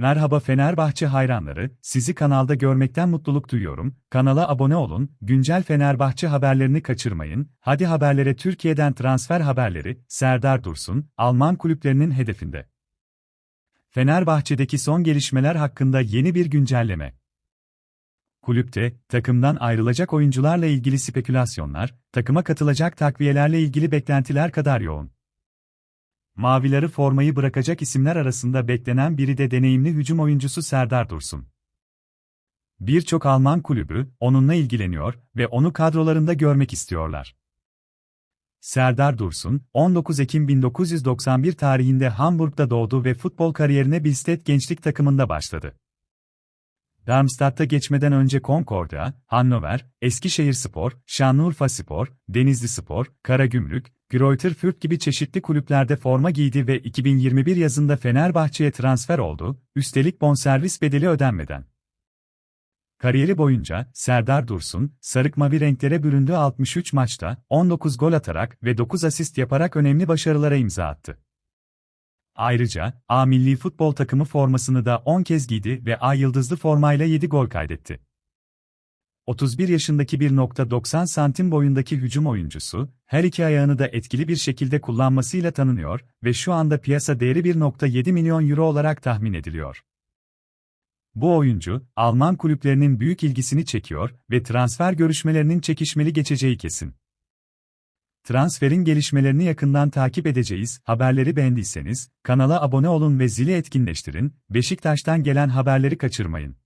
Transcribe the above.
Merhaba Fenerbahçe hayranları, sizi kanalda görmekten mutluluk duyuyorum. Kanala abone olun, güncel Fenerbahçe haberlerini kaçırmayın. Hadi haberlere Türkiye'den transfer haberleri, Serdar Dursun, Alman kulüplerinin hedefinde. Fenerbahçe'deki son gelişmeler hakkında yeni bir güncelleme. Kulüpte, takımdan ayrılacak oyuncularla ilgili spekülasyonlar, takıma katılacak takviyelerle ilgili beklentiler kadar yoğun. Mavileri formayı bırakacak isimler arasında beklenen biri de deneyimli hücum oyuncusu Serdar Dursun. Birçok Alman kulübü onunla ilgileniyor ve onu kadrolarında görmek istiyorlar. Serdar Dursun, 19 Ekim 1991 tarihinde Hamburg'da doğdu ve futbol kariyerine Bilstedt gençlik takımında başladı. Darmstadt'ta geçmeden önce Concordia, Hannover, Eskişehirspor, Şanlıurfaspor, Denizlispor, Karagümrük, Greuther Fürth gibi çeşitli kulüplerde forma giydi ve 2021 yazında Fenerbahçe'ye transfer oldu, üstelik bonservis bedeli ödenmeden. Kariyeri boyunca Serdar Dursun, sarık mavi renklere büründüğü 63 maçta 19 gol atarak ve 9 asist yaparak önemli başarılara imza attı. Ayrıca, A milli futbol takımı formasını da 10 kez giydi ve A yıldızlı formayla 7 gol kaydetti. 31 yaşındaki 1.90 santim boyundaki hücum oyuncusu, her iki ayağını da etkili bir şekilde kullanmasıyla tanınıyor ve şu anda piyasa değeri 1.7 milyon euro olarak tahmin ediliyor. Bu oyuncu, Alman kulüplerinin büyük ilgisini çekiyor ve transfer görüşmelerinin çekişmeli geçeceği kesin. Transferin gelişmelerini yakından takip edeceğiz. Haberleri beğendiyseniz kanala abone olun ve zili etkinleştirin. Beşiktaş'tan gelen haberleri kaçırmayın.